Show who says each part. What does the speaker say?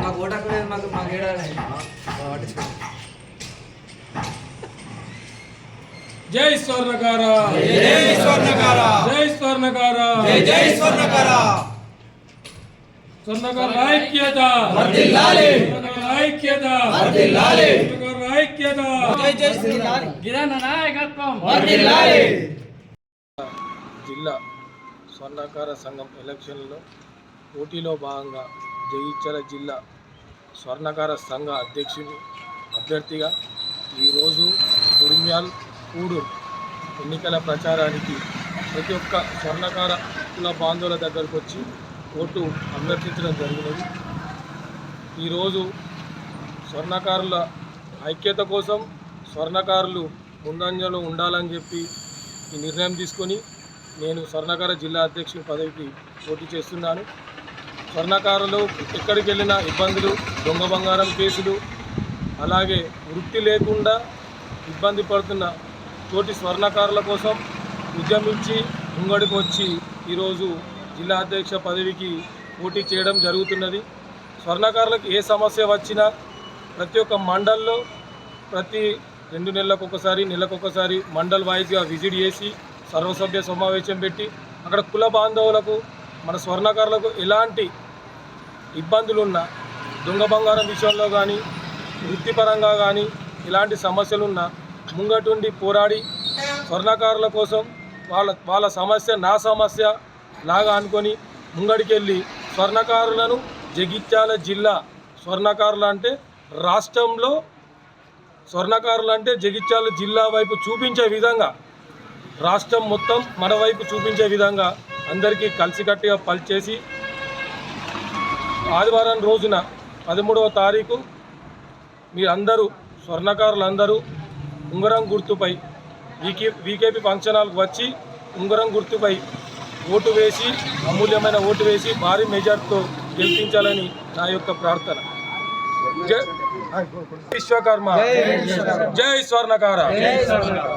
Speaker 1: మాకు ఓటకు లేదు మాకు మాకు ఏడాలి
Speaker 2: జై స్వర్ణకార.
Speaker 3: జై స్వర్ణకార.
Speaker 2: జై స్వర్ణకార.
Speaker 3: జై జై స్వర్ణకార.
Speaker 2: స్వర్ణకార ఐక్యత.
Speaker 3: వర్ధిల్లాలి.
Speaker 2: స్వర్ణకార ఐక్యత.
Speaker 3: వర్ధిల్లాలి.
Speaker 2: స్వర్ణకార ఐక్యత.
Speaker 3: జై జై శ్రీరామ్.
Speaker 1: గిరణ నాయకత్వం.
Speaker 3: వర్ధిల్లాలి.
Speaker 2: జిల్లా స్వర్ణకార సంఘం ఎలక్షన్లో పోటీలో భాగంగా జగిత్యాల జిల్లా స్వర్ణకార సంఘ అధ్యక్షుని అభ్యర్థిగా ఈరోజు కుడిమ్యాల్ కూడూరు ఎన్నికల ప్రచారానికి ప్రతి ఒక్క స్వర్ణకార కుల బాంధవుల దగ్గరకు వచ్చి ఓటు అభ్యర్థించడం జరిగినది. ఈరోజు స్వర్ణకారుల ఐక్యత కోసం స్వర్ణకారులు ముందంజలో ఉండాలని చెప్పి ఈ నిర్ణయం తీసుకొని నేను స్వర్ణకార జిల్లా అధ్యక్షుని పదవికి పోటీ చేస్తున్నాను. స్వర్ణకారులు ఎక్కడికి వెళ్ళినా ఇబ్బందులు దొంగ బంగారం కేసులు అలాగే వృత్తి లేకుండా ఇబ్బంది పడుతున్న తోటి స్వర్ణకారుల కోసం ఉద్యమించి ముంగడికి వచ్చి ఈరోజు జిల్లా అధ్యక్ష పదవికి పోటీ చేయడం జరుగుతున్నది. స్వర్ణకారులకు ఏ సమస్య వచ్చినా ప్రతి ఒక్క మండల్లో ప్రతి రెండు నెలలకు ఒకసారి నెలకొకసారి మండల్ వైజ్గా విజిట్ చేసి సర్వసభ్య సమావేశం పెట్టి అక్కడ కుల బాంధవులకు మన స్వర్ణకారులకు ఎలాంటి ఇబ్బందులున్నా దొంగ బంగారం విషయంలో కానీ వృత్తిపరంగా కానీ ఇలాంటి సమస్యలున్నా ముంగటుండి పోరాడి స్వర్ణకారుల కోసం వాళ్ళ వాళ్ళ సమస్య నా సమస్య లాగా అనుకొని ముంగడికెళ్ళి స్వర్ణకారులను జగిత్యాల జిల్లా స్వర్ణకారులు అంటే రాష్ట్రంలో స్వర్ణకారులు అంటే జగిత్యాల జిల్లా వైపు చూపించే విధంగా రాష్ట్రం మొత్తం మన వైపు చూపించే విధంగా అందరికీ కలిసికట్టుగా పనిచేసి ఆదివారం రోజున పదమూడవ తారీఖు మీరందరూ స్వర్ణకారులందరూ ఉంగరం గుర్తుపై వీకే వీకేపీ ఫంక్షన్ హాల్కి వచ్చి ఉంగరం గుర్తుపై ఓటు వేసి అమూల్యమైన ఓటు వేసి భారీ మెజార్టీతో గెలిపించాలని నా యొక్క ప్రార్థన. జై విశ్వకర్మ. జై స్వర్ణకార.
Speaker 1: జై స్వర్ణకార.